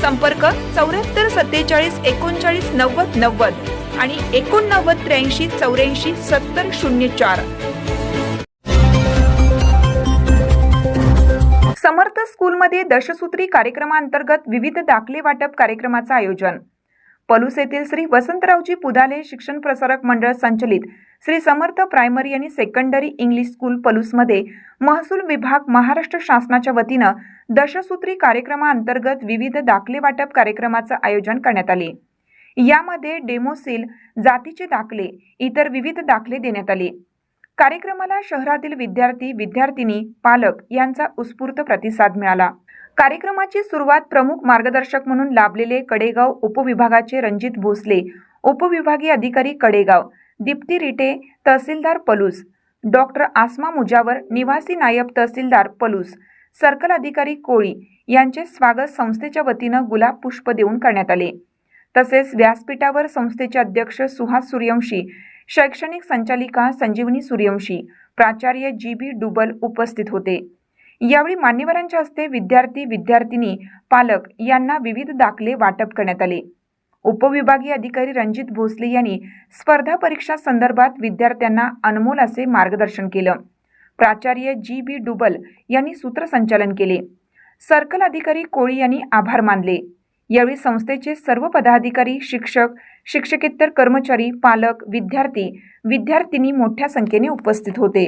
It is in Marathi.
संपर्क चौऱ्याहत्तर सत्तेचाळीस एकोणचाळीस नव्वद नव्वद आणि एकोणनव्वद त्र्याऐंशी चौऱ्याऐंशी सत्तर शून्य चार. समर्थ स्कूलमध्ये दशसूत्री कार्यक्रमांतर्गत विविध दाखले वाटप कार्यक्रमाचं आयोजन. पलूस येथील श्री वसंतरावजी पुदाले शिक्षण प्रसारक मंडळ संचलित श्री समर्थ प्रायमरी आणि सेकंडरी इंग्लिश स्कूल पलूसमध्ये महसूल विभाग महाराष्ट्र शासनाच्या वतीनं दशसूत्री कार्यक्रमाअंतर्गत विविध दाखले वाटप कार्यक्रमाचं आयोजन करण्यात आले. यामध्ये डेमोसील जातीचे दाखले इतर विविध दाखले देण्यात आले. कार्यक्रमाला शहरातील विद्यार्थी विद्यार्थिनी पालक यांचा उत्स्फूर्त प्रतिसाद मिळाला. कार्यक्रमाची सुरुवात प्रमुख मार्गदर्शक म्हणून लाभलेले कडेगाव उपविभागाचे रणजित भोसले उपविभागीय अधिकारी कडेगाव दीप्ती रिटे तहसीलदार पलूस डॉक्टर आसमा मुजावर निवासी नायब तहसीलदार पलूस सर्कल अधिकारी कोळी यांचे स्वागत संस्थेच्या वतीनं गुलाब पुष्प देऊन करण्यात आले. तसेच व्यासपीठावर संस्थेचे अध्यक्ष सुहास सूर्यवंशी शैक्षणिक संचालिका संजीवनी सूर्यवंशी प्राचार्य जी बी डुबल उपस्थित होते. यावेळी मान्यवरांच्या हस्ते विद्यार्थी विद्यार्थिनी पालक यांना विविध दाखले वाटप करण्यात आले. उपविभागीय अधिकारी रणजित भोसले यांनी स्पर्धा परीक्षा संदर्भात विद्यार्थ्यांना अनमोल असे मार्गदर्शन केलं. प्राचार्य जी बी डुबल यांनी सूत्रसंचालन केले. सर्कल अधिकारी कोळी यांनी आभार मानले. यावेळी संस्थेचे सर्व पदाधिकारी शिक्षक शिक्षकेतर कर्मचारी पालक विद्यार्थी विद्यार्थिनी मोठ्या संख्येने उपस्थित होते.